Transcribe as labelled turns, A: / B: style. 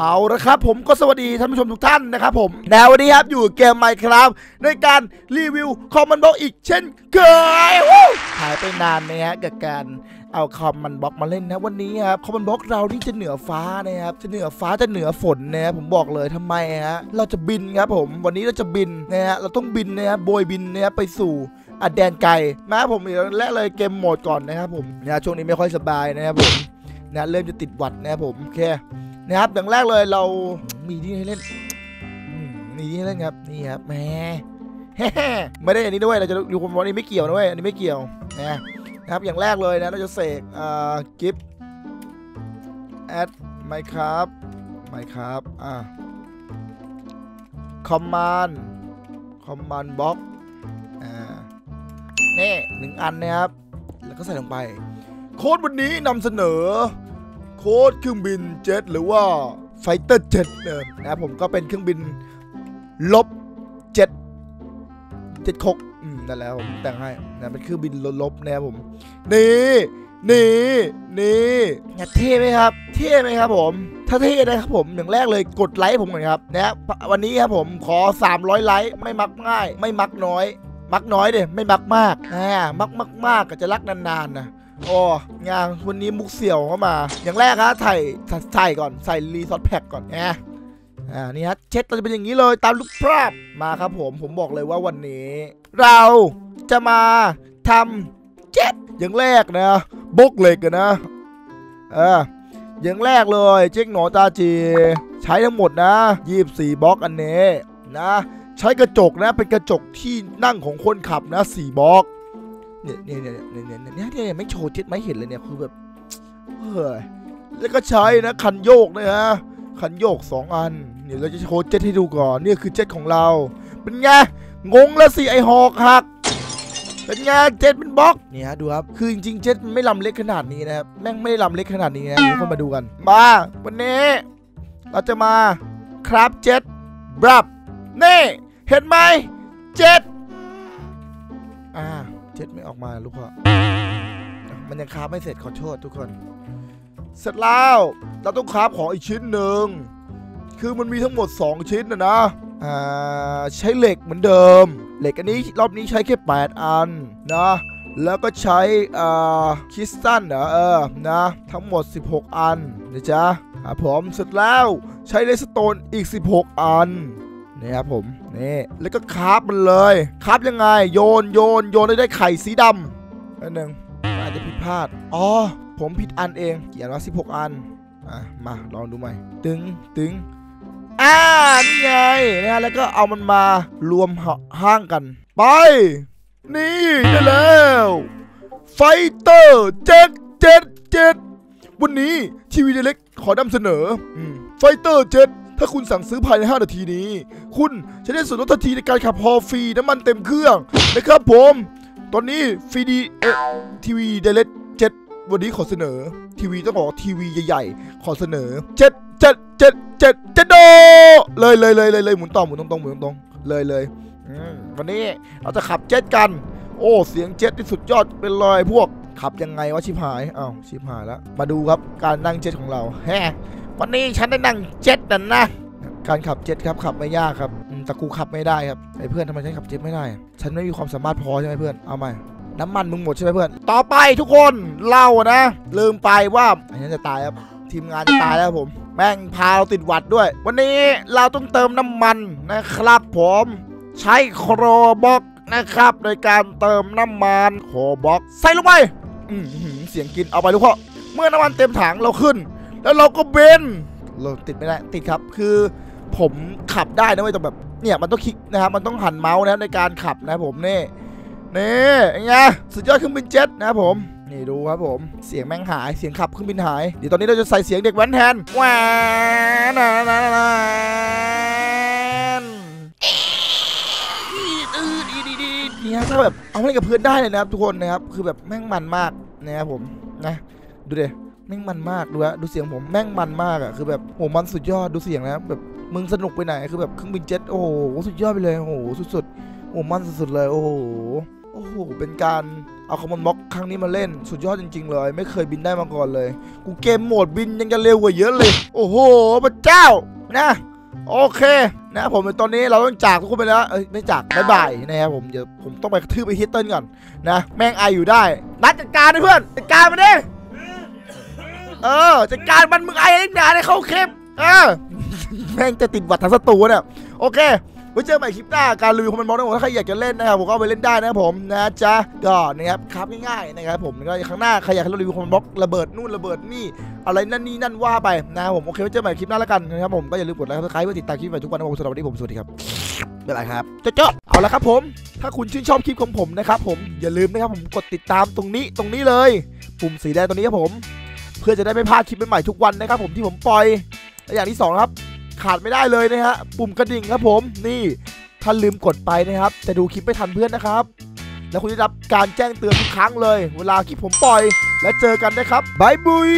A: เอาละครับผมก็สวัสดีท่านผู้ชมทุกท่านนะครับผมแนววันนี้ครับอยู่เกมไมครับในการรีวิวคอมมันบล็อกอีกเช่นเคยหายไปนานนะฮะกับการเอาคอมมันบล็อกมาเล่นนะวันนี้ครับคอมมันบล็อกเรานี่จะเหนือฟ้านะครับจะเหนือฟ้าจะเหนือฝนนะครับผมบอกเลยทำไมฮะเราจะบินครับผมวันนี้เราจะบินนะฮะเราต้องบินนะครับโบยบินนะครับไปสู่อัดแดนไกลมาผมอีกแรกเลยเกมโหมดก่อนนะครับผมนะช่วงนี้ไม่ค่อยสบายนะครับผมนะเริ่มจะติดหวัดนะครับผมโอเค นะครับอย่างแรกเลยเรามีที่ให้เล่นมีที่ให้เล่นครับนี่ครับแหมไม่ได้อันนี้ด้วยเราจะดูความร้อนนี้ไม่เกี่ยวนะเว้ยอันนี้ไม่เกี่ยวนะครับอย่างแรกเลยนะเราจะเสกอ่ากิฟต์แอดไมครับไมครับอ่าคอมมานด์คอมมานด์บล็อกอ่านี่หนึ่งอันนะครับ แล้วก็ใส่ลงไป โค้ดวันนี้นำเสนอ โค้ดเครื่องบินเจ็ตหรือว่าไฟเตอร์เจ็ตนะครับผมก็เป็นเครื่องบินลบเจ็ดเจ็ดคกนั่นแหล้วผมแต่งให้นะเป็นเครื่องบินลบนะครับผมนี่นี่นี่เนี่ยเท่ไหมครับ เท่ไหมครับผม ถ้าเท่นะครับผมอย่างแรกเลยกดไลค์ผมก่อนครับนะครับวันนี้ครับผมขอ 300 ไลค์ไม่มักง่าย ไม่มักน้อย มักน้อยเด้ไม่มักมากอ่ามักมากมากก็จะรักนานๆนะโอ้งานวันนี้มุกเสี่ยวเข้ามา อย่างแรกครับถ่ใส่ก่อนใส่รีซอสแพ็กก่อนนะอ่านี่ฮะเช็ดเราจะเป็นอย่างนี้เลยตามรูปภาพมาครับผมผมบอกเลยว่าวันนี้ เราจะมาทำเจ็ดอย่างแรกนะบกเหล็กอะนะเอออย่างแรกเลยเจ๊กหนอตาจี ใช้ทั้งหมดนะ 24บล็อกอันนี้นะ ใช้กระจกนะเป็นกระจกที่นั่งของคนขับนะสี่บล็อกเนี่ยเนี่ยเนี่ยเนี่ยเนี่ยเนี่ยไม่โชว์เจ็ดไม่เห็นเลยเนี่ยคือแบบเฮ้ยแล้วก็ใช้นะคันโยกนะฮะคันโยก2อันเนี่ยวเราจะโชว์เจ็ตให้ดูก่อนนี่คือเจ็ตของเรา เป็นไงงงแล้วสิไอหอกหักเป็นไงเจ็ตเป็นบล็อกเนี่ยฮะดูครับคือจริงๆเจ็ตมันไม่ลำเล็กขนาดนี้นะครับแม่งไม่ลำเล็กขนาดนี้นะเดี๋ยวคนมาดูกันมาวันนี้ เราจะมาครับเจ็ตบรับนี่ เห็นไหมเจ็ดอ่าเจ็ดไม่ออกมาลูกพ่อมันยังคราบไม่เสร็จขอโทษทุกคน เสร็จแล้ว เราต้องคราบของอีกชิ้นหนึ่ง คือมันมีทั้งหมด 2 ชิ้นนะนะอ่าใช้เหล็กเหมือนเดิม เหล็กอันนี้รอบนี้ใช้แค่ 8 อันนะแล้วก็ใช้อ่าคริสตัลเหรอเออนะทั้งหมด 16 อันนะจ๊ะอ่าผมเสร็จแล้วใช้เลสโตนอีก 16 อัน นี่ครับผมนี่แล้วก็คราฟมันเลยคราฟยังไง โยนโยนโยนได้ได้ไข่สีดำอันหนึ่งอาจจะผิดพลาดอ๋อผมผิดอันเองเขียนว่า16 อันอะมาลองดูใหม่ตึงตึงอ่านี่ไงนะฮะแล้วก็เอามันมารวมห้างกัน ไป นี่ได้แล้วไฟเตอร์เจ็ดเจ็ดเจ็ดวันนี้ทีวีเล็กขอนำเสนอไฟเตอร์เจ็ด ถ้าคุณสั่งซื้อภายใน 5 นาทีนี้ คุณจะได้ส่วนลดทันทีในการขับพอฟรีน้ำมันเต็มเครื่องนะครับผม ตอนนี้ฟรีดีเอทีวีเดลเจ็ดวันนี้ขอเสนอ ทีวีต้องบอกทีวีใหญ่ๆ ขอเสนอเจ็ดเจ็ดเจ็ดเจ็ดเจ็ดโดเลยเลยเลยเลยเลยหมุนต่อหมุนตรงตรงหมุนตรงเลยเลยวันนี้เราจะขับเจ็ตกัน โอ้เสียงเจ็ตที่สุดยอดเป็นเลยพวกขับยังไงวะชิบหายอ้าวชิบหายแล้วมาดูครับการนั่งเจ็ตของเราแฮ วันนี้ฉันได้นั่งเจ็ตนั่นนะการขับเจ็ตครับขับไม่ยากครับแต่กูขับไม่ได้ครับไอ้เพื่อนทำไมฉันขับเจ็ตไม่ได้ ฉันไม่มีความสามารถพอใช่ไหมเพื่อนเอาใหม่น้ำมันมึงหมดใช่ไหมเพื่อน ต่อไปทุกคนเล่านะ ลืมไปว่าอันนี้จะตายครับทีมงานจะตายแล้วผม แม่งพาเราติดหวัดด้วย วันนี้เราต้องเติมน้ำมันนะครับผม ใช้โครบ็อกนะครับในการเติมน้ำมันโครบ็อก ใส่ลงไปเสียงกินเอาไปลูกพ่อเมื่อน้ำมันเต็มถังเราขึ้น แล้วเราก็เบนเราติดไม่ได้ติดครับคือผมขับได้นะเว้ยแต่แบบเนี่ยมันต้องคลิกนะครับมันต้องหันเมาส์นะในการขับนะผมนี่นี่ไงสุดยอดเครื่องบินเจ็ตนะครับผมนี่ดูครับผมเสียงแม่งหายเสียงขับเครื่องบินหายเดี๋ยวตอนนี้เราจะใส่เสียงเด็กแว้นแทนแวนนะนะนะนี่ฮะถ้าแบบเอาเล่นกับเพื่อนได้เลยนะครับทุกคนนะครับคือแบบแม่งมันมากนะครับผมนะดูดิ แม่งมันมากดูฮะดูเสียงผมแม่งมันมากอะคือแบบโหมันสุดยอดดูเสียงนะแบบมึงสนุกไปไหนคือแบบเครื่องบินเจ็ตโอ้โหสุดยอดไปเลยโอ้โหสุดๆโอ้มันสุดๆเลย โอ้โหโอ้โหเป็นการเอาคอมมอนบ็อกครั้งนี้มาเล่นสุดยอดจริง ๆ เลย ไม่เคยบินได้มาก่อนเลย กูเกมโหมดบินยังจะเร็วกว่าเยอะเลย โอ้โหพระเจ้านะโอเคนะผมตอนนี้เราต้องจากทุกคนไปแล้วเอ้ยไม่จากบ๊ายบายนะครับผมเดี๋ยวผมต้องไปทืบไอ้ฮิตเติ้ลก่อนนะ แม่งไออยู่ได้ นัดจัดการด้วยเพื่อนจัดการมันดิ เออจัดการมันมึงไอ้เล่นดาได้เข้าเข้มเออแม่งจะติดหวัดทั้งสตูเนี่ยโอเคไว้เจอใหม่คลิปหน้าการรีวิวคอมมอนบ็อกนะผมถ้าใครอยากจะเล่นนะครับผมก็ไปเล่นได้นะครับผมนะจ๊ะก็นะครับครับง่ายๆนะครับผมก็ครั้งหน้าใครอยากให้เรารีวิวคอมมอนบ็อกระเบิดนู่นระเบิดนี่อะไรนั่นนี่นั่นว่าไปนะครับผมโอเคไว้เจอใหม่คลิปหน้าแล้วกันนะครับผมก็อย่าลืมกดไลค์กดซับสไครต์เพื่อติดตามคลิปใหม่ทุกวันนะครับผมสำหรับวันนี้ผมสวัสดีครับบ๊ายบายครับเจ้าๆเอาละครับผม ถ้าคุณชื่นชอบคลิปของผมนะครับผมอย่าลืมนะครับผมกดติดตามตรงนี้ตรงนี้เลย ปุ่มสีแดงตรงนี้ครับผม พื่อจะได้ไม่พลาดคลิปใหม่ๆทุกวันนะครับผมที่ผมปล่อยและอย่างที่สองครับขาดไม่ได้เลยนะฮะปุ่มกระดิ่งครับผมนี่ถ้าลืมกดไปนะครับจะดูคลิปไม่ทันเพื่อนนะครับ แล้วคุณจะรับการแจ้งเตือนทุกครั้งเลย เวลาคลิปผมปล่อย และเจอกันนะครับบายบุย